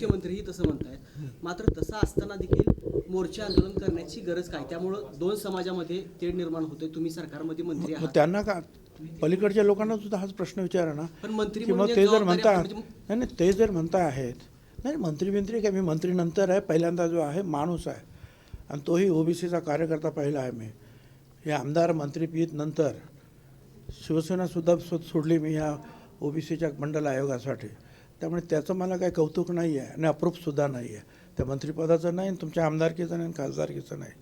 मुख्यमंत्रीही तसं म्हणतायत. मात्र तसं असताना देखील मोर्चे आंदोलन करण्याची गरज काय? त्यामुळं दोन समाजामध्ये तेढ निर्माण होतोय. तुम्ही सरकारमध्ये मंत्री मग आहात. त्यांना का पलीकडच्या लोकांना सुद्धा हाच प्रश्न विचारा ना. पण मंत्री की मग म्हणून ते जर जबाबदारी म्हणता आपण म्हणजे- नाही नाही ते जर म्हणता आहेत नाही मंत्री मंत्री काय? मी मंत्री नंतर आहे पहिल्यांदा जो आहे माणूस आहे. आणि तोही ओबीसीचा कार्यकर्ता पहिला आहे मी. हे आमदार मंत्री पीत नंतर शिवसेनासुद्धा सो सोडली मी ह्या ओबीसीच्या मंडल आयोगासाठी. त्यामुळे त्याचं मला काही कौतुक नाही आहे आणि अप्रूपसुद्धा नाही आहे त्या मंत्रिपदाचं नाही आणि तुमच्या आमदारकीचं नाही आणि खासदारकीचं नाही.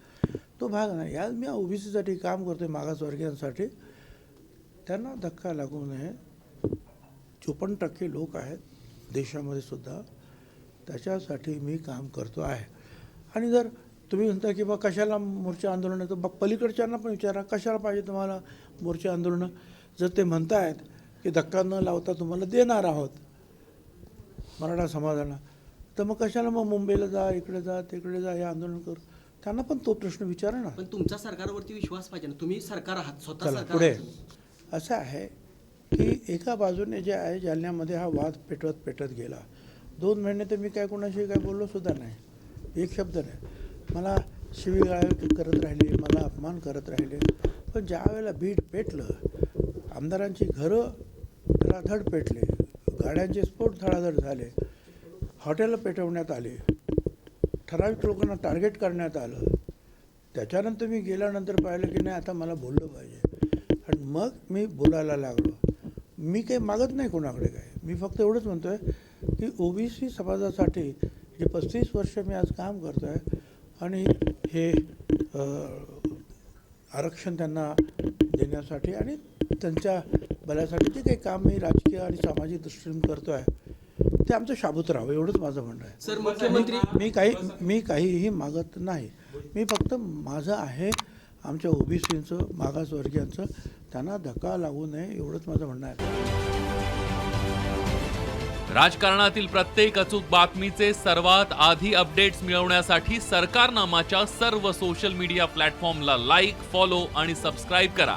तो भाग नाही. आज मी ओबीसीसाठी काम करतो मागासवर्गीयांसाठी त्यांना धक्का लागू नये. चोपन्न टक्के लोक आहेत देशामध्ये सुद्धा. त्याच्यासाठी मी काम करतो आहे. आणि जर तुम्ही म्हणता की बा कशाला मोर्चा आंदोलन तर बा पलीकडच्यांना पण विचारा. कशाला पाहिजे तुम्हाला मोर्चा आंदोलनं? जर ते म्हणतायत की धक्का न लावता तुम्हाला देणार आहोत मराठा समाजाला तर मग कशाला मग मुंबईला जा इकडे जा तिकडे जा हे आंदोलन कर? त्यांना पण तो प्रश्न विचारा ना. पण तुमचा सरकारवरती विश्वास पाहिजे ना. तुम्ही सरकार आहात स्वतः चला सरकार पुढे. आहात. असं आहे की एका बाजूने जे आहे जालन्यामध्ये हा वाद पेटवत पेटत गेला. दोन महिने तर मी काय कोणाशी काय बोललो सुद्धा नाही. एक शब्द नाही. मला शिवीगाळ करत राहिले मला अपमान करत राहिले. पण ज्या वेळेला बीड पेटलं आमदारांची घरं धडाधड पेटले. गाड्यांचे स्फोट धडाधड झाले. हॉटेलं पेटवण्यात आले. ठराविक लोकांना टार्गेट करण्यात आलं. त्याच्यानंतर मी गेल्यानंतर पाहिलं की नाही आता मला बोललं पाहिजे. आणि मग मी बोलायला लागलो. मी काही मागत नाही कोणाकडे काय मी फक्त एवढंच म्हणतो आहे की ओ बी सी समाजासाठी जे पस्तीस वर्ष मी आज काम करतो आहे आणि हे आरक्षण त्यांना देण्यासाठी आणि त्यांच्या भल्यासाठी जे काही काम मी राजकीय आणि सामाजिक दृष्टीने करतो आहे ते आमचं शाबूत राहावं एवढंच माझं म्हणणं आहे. सर मुख्यमंत्री मी काही मी काहीही मागत नाही. मी फक्त माझं आहे आमच्या ओबीसीचं मागासवर्गीयांचं त्यांना धक्का लागू नये एवढंच माझं म्हणणं आहे. राजकारणातील प्रत्येक अचूक बातमीचे सर्वात आधी अपडेट्स मिळवण्यासाठी सरकारनामाच्या सर्व सोशल मीडिया प्लॅटफॉर्मला लाईक फॉलो आणि सबस्क्राईब करा.